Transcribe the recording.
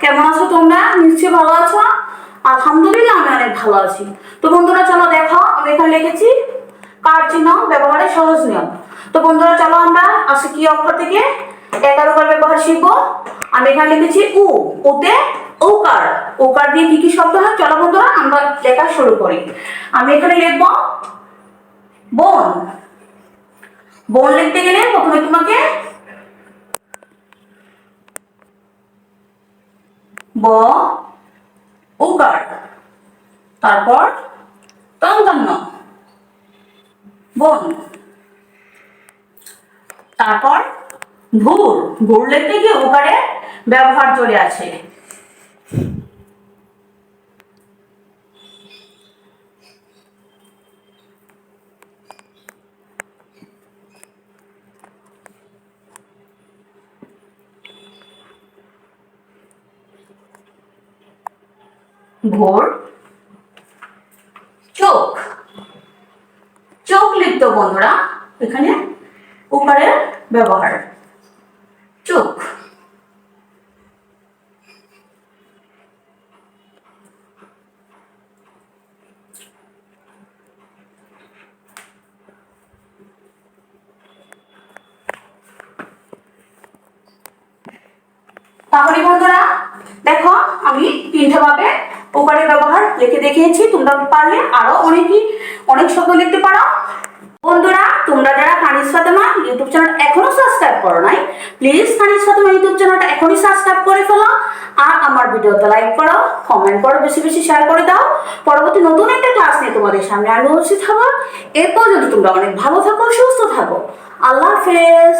কেমন আছো তোমরা? নিশ্চয়ই ভালো আছো? আলহামদুলিল্লাহ আমি অনেক ভালো আছি। তো বন্ধুরা, চলো দেখো, আমি এখানে লিখেছি কার চিহ্ন? ব্যবহারের সহজ নিয়ম। তো বন্ধুরা, চলো আমরা আজকে কি অক্ষর থেকে? একারোকার ব্যবহার শিখব। আমি এখানে লিখেছি উ। উতে ঔকার। ওকার দিয়ে কি কি শব্দ হয়? চলো বন্ধুরা, আমরা লেখা শুরু করি। আমি এখানে লিখব বোন। বোন লিখতে গেলে প্রথমে তোমাকে ব উকার তারপর তঙ্গান্ন বন তারপর ভুর ভুর লিখতে গিয়ে উকারে ব্যবহার চলে আসে। ভোর। চোখ। চোখ লিপ্ত বন্ধুরা, এখানে উপরের ব্যবহার। চোখ। তাহলে বন্ধুরা, দেখো আমি তিনটে ভাবে উপরের ব্যবহার লিখে দেখিয়েছি, তোমরা পারলে আরও অনেকই অনেক শব্দ লিখতে পারো। বন্ধুরা, তোমরা যারা কানিস ফাতেমা ইউটিউব চ্যানেল এখনও সাবস্ক্রাইব করো নাই প্লিজ কানিস ফাতেমা ইউটিউব চ্যানেলটা এখনই সাবস্ক্রাইব করে ফেলো আর আমার ভিডিওতে লাইক করো কমেন্ট করো, বেশি বেশি শেয়ার করে দাও। পরবর্তী নতুন একটা ক্লাস নিয়ে তোমাদের সামনে আমি উপস্থিত হব। এরপর যদি তোমরা অনেক ভালো থাকো, সুস্থ থাকো, আল্লাহ হাফেজ।